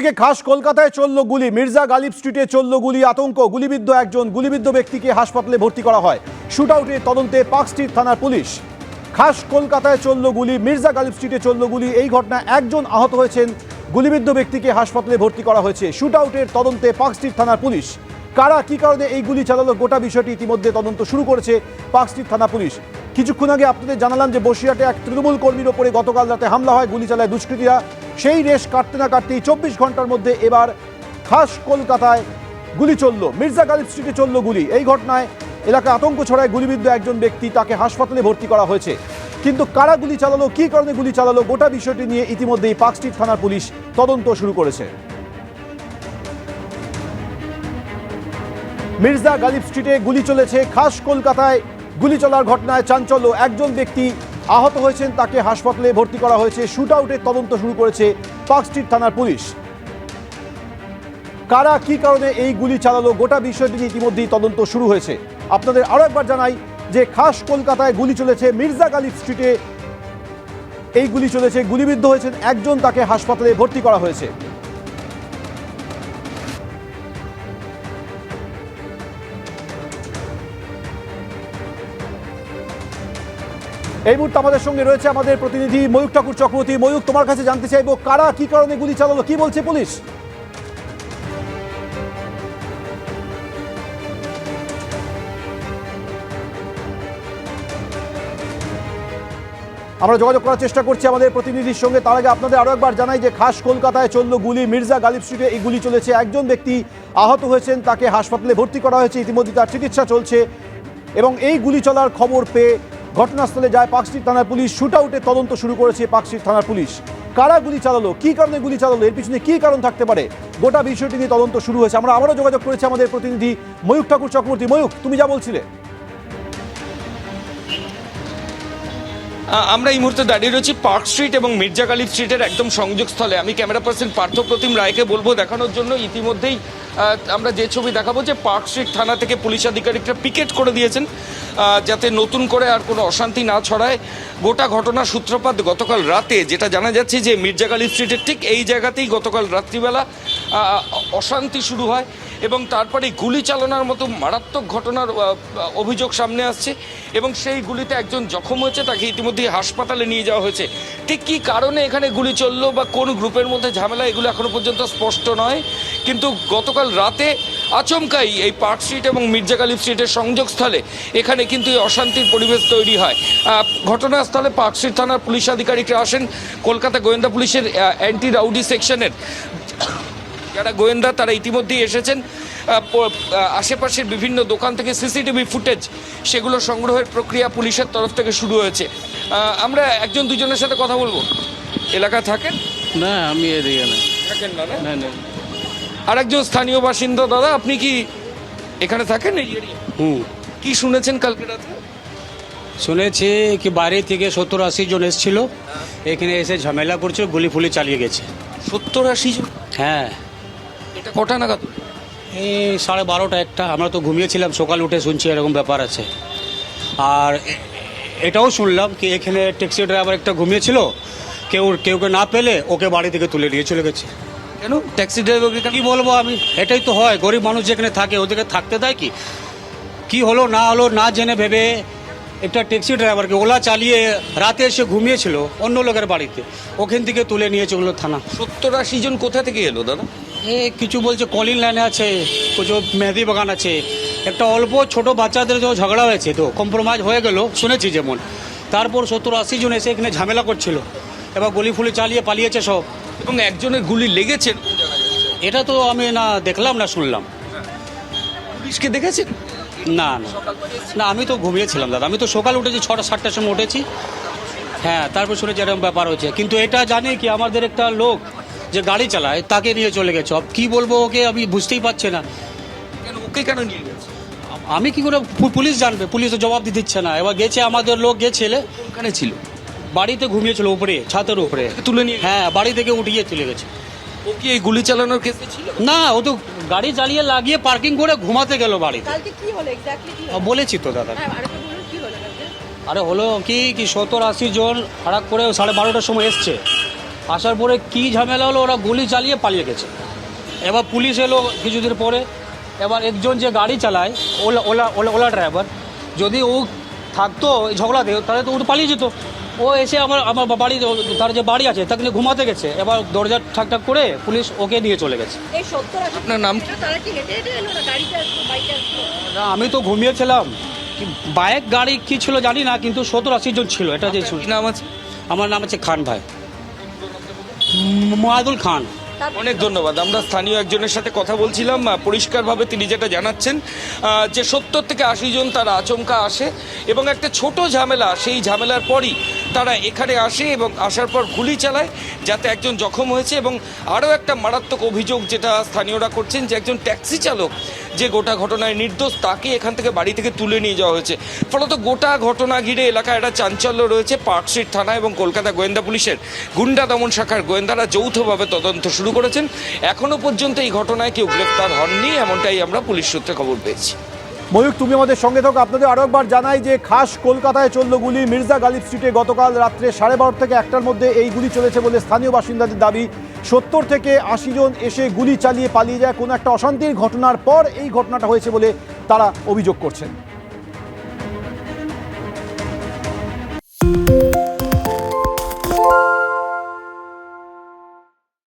অন্যদিকে খাস কলকাতায় চলল গুলি। মির্জা গালিব স্ট্রিটে চলল গুলি, আতঙ্ক। গুলিবিদ্ধ একজন গুলিবিদ্ধ ব্যক্তিকে হাসপাতালে ভর্তি করা হয়। শুট আউটের তদন্তে পার্ক স্ট্রিট থানার পুলিশ। খাস কলকাতায় চলল গুলি, মির্জা গালিব স্ট্রিটে চলল গুলি। এই ঘটনায় একজন আহত হয়েছেন, গুলিবিদ্ধ ব্যক্তিকে হাসপাতালে ভর্তি করা হয়েছে। শুট আউটের তদন্তে পার্ক স্ট্রিট থানার পুলিশ। কারা, কি কারণে এই গুলি চালালো গোটা বিষয়টি ইতিমধ্যে তদন্ত শুরু করেছে পার্ক স্ট্রিট থানা পুলিশ। কিছুক্ষণ আগে আপনাদের জানালাম যে বসিরহাটে এক তৃণমূল কর্মীর ওপরে গতকাল রাতে হামলা হয়, গুলি চালায় দুষ্কৃতীরা। সেই রেশ কাটতে না কাটতেই চব্বিশ ঘণ্টার মধ্যে এবার খাস কলকাতায় গুলি চলল। মির্জা গালিব স্ট্রিটে চলল গুলি। এই ঘটনায় এলাকায় আতঙ্ক ছড়ায় গুলিবিদ্ধ একজন ব্যক্তি তাকে হাসপাতালে ভর্তি করা হয়েছে। কিন্তু কারা গুলি চালালো, কী কারণে গুলি চালালো, গোটা বিষয়টি নিয়ে ইতিমধ্যেই পার্ক স্ট্রিট থানার পুলিশ তদন্ত শুরু করেছে। মির্জা গালিব স্ট্রিটে গুলি চলেছে। খাস কলকাতায় গুলি চলার ঘটনায় চাঞ্চল্য একজন ব্যক্তি আহত হয়েছেন, তাকে হাসপাতালে ভর্তি করা হয়েছে। শুট আউটের তদন্ত শুরু করেছে পার্ক স্ট্রিট থানার পুলিশ। কারা, কি কারণে এই গুলি চালালো, গোটা বিষয়টি নিয়ে ইতিমধ্যেই তদন্ত শুরু হয়েছে। আপনাদের আরও একবার জানাই যে খাস কলকাতায় গুলি চলেছে। মির্জা গালিব স্ট্রিটে এই গুলি চলেছে। গুলিবিদ্ধ হয়েছেন একজন, তাকে হাসপাতালে ভর্তি করা হয়েছে। এই মুহূর্তে আমাদের সঙ্গে রয়েছে আমাদের প্রতিনিধি ময়ূক ঠাকুর চক্রবর্তী। ময়ূক তোমার কাছে জানতে চাইব, কারা, কি কারণে গুলি চালালো, কি বলছে পুলিশ? আমরা যোগাযোগ করার চেষ্টা করছি আমাদের প্রতিনিধির সঙ্গে। তার আগে আপনাদের আরও একবার জানাই যে খাস কলকাতায় চলল গুলি। মির্জা গালিব স্ট্রিটে এই গুলি চলেছে। একজন ব্যক্তি আহত হয়েছেন, তাকে হাসপাতালে ভর্তি করা হয়েছে। ইতিমধ্যে তার চিকিৎসা চলছে এবং এই গুলি চলার খবর পেয়ে ঘটনাস্থলে যায় পাকস্ট্রিট থানার পুলিশ। শুট আউটের তদন্ত শুরু করেছে পাকস্ট্রিট থানার পুলিশ। কারা গুলি চালালো? কি কারণে গুলি চালালো? এর পিছনে কি কারণ থাকতে পারে? গোটা বিষয়টি নিয়ে তদন্ত শুরু হয়েছে। আমরা আবারও যোগাযোগ করেছি আমাদের প্রতিনিধি ময়ূক ঠাকুর চক্রবর্তী। ময়ূক তুমি যা বলছিলে। আমরা এই মুহূর্তে দাঁড়িয়ে রয়েছি পার্ক স্ট্রিট এবং মির্জা কালী স্ট্রিটের একদম সংযোগস্থলে। আমি ক্যামেরা পার্সন পার্থপ্রতিম রায়কে বলব দেখানোর জন্য। ইতিমধ্যেই আমরা যে ছবি দেখাবো যে পার্ক স্ট্রিট থানা থেকে পুলিশ আধিকারিকরা পিকেট করে দিয়েছেন। যাতে নতুন করে আর কোনো অশান্তি না ছড়ায়। গোটা ঘটনার সূত্রপাত গতকাল রাতে, যেটা জানা যাচ্ছে যে মির্জাকালী স্ট্রিটের ঠিক এই জায়গাতেই গতকাল রাত্রিবেলা অশান্তি শুরু হয়। এবং তারপরে গুলি চালানোর মতো মারাত্মক ঘটনার অভিযোগ সামনে আসছে এবং সেই গুলিতে একজন জখম হয়েছে, তাকে ইতিমধ্যে হাসপাতালে নিয়ে যাওয়া হয়েছে। ঠিক কী কারণে এখানে গুলি চলল বা কোন গ্রুপের মধ্যে ঝামেলা, এগুলো এখনও পর্যন্ত স্পষ্ট নয়। কিন্তু গতকাল রাতে আচমকাই এই পার্ক স্ট্রিট এবং মির্জা গালিব স্ট্রিটের সংযোগস্থলে এখানে কিন্তু এই অশান্তির পরিবেশ তৈরি হয়। ঘটনাস্থলে পার্ক স্ট্রিট থানার পুলিশ আধিকারিকরা আসেন। কলকাতা গোয়েন্দা পুলিশের অ্যান্টি রাউডি সেকশনের যারা গোয়েন্দা তারা ইতিমধ্যেই এসেছেন। আশেপাশের বিভিন্ন দোকান থেকে সিসিটিভি ফুটেজ সেগুলো সংগ্রহের প্রক্রিয়া পুলিশের তরফ থেকে শুরু হয়েছে। আমরা একজন দুজনের সাথে কথা বলব। এলাকা থাকেন? না আমি এদিকে না। থাকেন না না? স্থানীয় বাসিন্দা দাদা আপনি কি এখানে থাকেন? এই হুম। কি শুনেছেন কালকে রাতে? শুনেছি কি বাইরে থেকে সত্তর আশি জন এসেছিল। এখানে এসে ঝামেলা করছে গুলি ফুলি চালিয়ে গেছে। সত্তর আশি জন? হ্যাঁ। এটা কটা নাগাদ? এই সাড়ে বারোটা একটা। আমরা তো ঘুমিয়েছিলাম সকাল উঠে শুনছি এরকম ব্যাপার আছে। আর এটাও শুনলাম কি এখানে ট্যাক্সি ড্রাইভার একটা ঘুমিয়েছিল কেউ কেউকে না পেলে ওকে বাড়ি থেকে তুলে নিয়ে চলে গেছে। কেন? ট্যাক্সি ড্রাইভারকে কি বলব আমি? এটাই তো হয় গরিব মানুষ যেখানে থাকে ওদেরকে থাকতে দেয় কি? কি হলো না হলো না জেনে ভেবে একটা ট্যাক্সি ড্রাইভারকে ওলা চালিয়ে রাতে এসে ঘুমিয়েছিল অন্য লোকের বাড়িতে। ওখান থেকে তুলে নিয়ে চলল থানা। সত্তর আশি জন কোথা থেকে এলো দাদা? এ কিছু বলছে কলিন লাইনে আছে কিছু মেহেদি বাগান আছে। একটা অল্প ছোট বাচ্চাদের যে ঝগড়া হয়েছে তো কম্প্রোমাইজ হয়ে গেল শুনেছি যেমন। তারপর সত্তর আশি জন এসে এখানে ঝামেলা করছিল। এবার গলি ফুলি চালিয়ে পালিয়েছে সব। এবং একজনের গুলি লেগেছে? এটা তো আমি না দেখলাম না শুনলাম। পুলিশকে দেখেছেন? না না। না আমি তো ঘুমিয়েছিলাম দাদা। আমি তো সকাল উঠেছি ছটা সাতটার সময় উঠেছি। হ্যাঁ তারপর শুনেছি এরকম ব্যাপার হয়েছে। কিন্তু এটা জানি কি আমাদের একটা লোক যে গাড়ি চালায় তাকে নিয়ে চলে গেছে। কি বলব ওকে? আমি বুঝতেই পারছি না। কেন? ওকে কেন নিয়ে গেছে? আমি কি করে পুলিশ জানবে? পুলিশ তো জবাব দিতে দিচ্ছে না। এবার গেছে আমাদের লোক গেছিলে ওখানে ছিল? বাড়িতে ঘুমিয়েছিল উপরে ছাতের উপরে। তুলে নিয়ে হ্যাঁ বাড়ি থেকে উঠিয়ে চলে গেছে। ও কি এই গুলি চালানোর কেসে ছিল? না ও তো গাড়ি চালিয়ে লাগিয়ে পার্কিং করে ঘুমাতে গেল বাড়িতে। কালকে কি হলো? এক্স্যাক্টলি কি হলো? বলেছি তো দাদা। হ্যাঁ আরেকটা বলুন কি হলো কালকে? আরে হলো কি কি সত্তর আশি জন ফারাক করে সাড়ে বারোটার সময় এসছে। আসার পরে কি ঝামেলা হলো ওরা গুলি চালিয়ে পালিয়ে গেছে। এবার পুলিশ এলো কিছুদিন পরে। এবার একজন যে গাড়ি চালায় Ola Ola Ola Ola driver যদি ও থাকতো এই ঝগড়াতে তাহলে তো ও তো পালিয়ে যেত। ও এসে আমার আমার বাড়ি তার যে বাড়ি আছে তাকে নিয়ে ঘুমাতে গেছে। এবার দরজা ঠাকঠাক করে পুলিশ ওকে নিয়ে চলে গেছে। আপনার নাম কিলোমিটার তারা কি হেঁটে হেঁটে এলো না? আমি তো ঘুমিয়েছিলাম। বাইক গাড়ি কি ছিল জানি না কিন্তু সত্তর আশি জন ছিল। এটা যে কি নাম আছে? আমার নাম হচ্ছে খান ভাই। মাদুল খান। অনেক ধন্যবাদ। আমরা স্থানীয় একজনের সাথে কথা বলছিলাম পরিষ্কারভাবে তিনি যেটা জানাচ্ছেন যে সত্তর থেকে আশি জন তারা আচমকা আসে এবং একটা ছোট ঝামেলা সেই ঝামেলার পরই তারা এখানে আসে এবং আসার পর গুলি চালায় যাতে একজন জখম হয়েছে এবং আরও একটা মারাত্মক অভিযোগ যেটা স্থানীয়রা করছেন যে একজন ট্যাক্সি চালক যে গোটা ঘটনায় নির্দোষ তাকে এখান থেকে বাড়ি থেকে তুলে নিয়ে যাওয়া হয়েছে। ফলত গোটা ঘটনা ঘিরে এলাকায় একটা চাঞ্চল্য রয়েছে। পার্ক স্ট্রিট থানা এবং কলকাতা গোয়েন্দা পুলিশের গুন্ডা দমন শাখার গোয়েন্দারা যৌথভাবে তদন্ত শুরু করেছেন। এখনও পর্যন্ত এই ঘটনায় কেউ গ্রেফতার হননি, এমনটাই আমরা পুলিশ সূত্রে খবর পেয়েছি। ময়ূক তুমি আমাদের সঙ্গে থাকো। আপনাদের আরও একবার জানাই যে খাস কলকাতায় চলল গুলি। মির্জা গালিব স্ট্রিটে গতকাল রাত্রে সাড়ে বারো থেকে একটার মধ্যে এই গুলি চলেছে বলে স্থানীয় বাসিন্দাদের দাবি। সত্তর থেকে আশি জন এসে গুলি চালিয়ে পালিয়ে যায়। কোনো একটা অশান্তির ঘটনার পর এই ঘটনাটা হয়েছে বলে তারা অভিযোগ করছেন।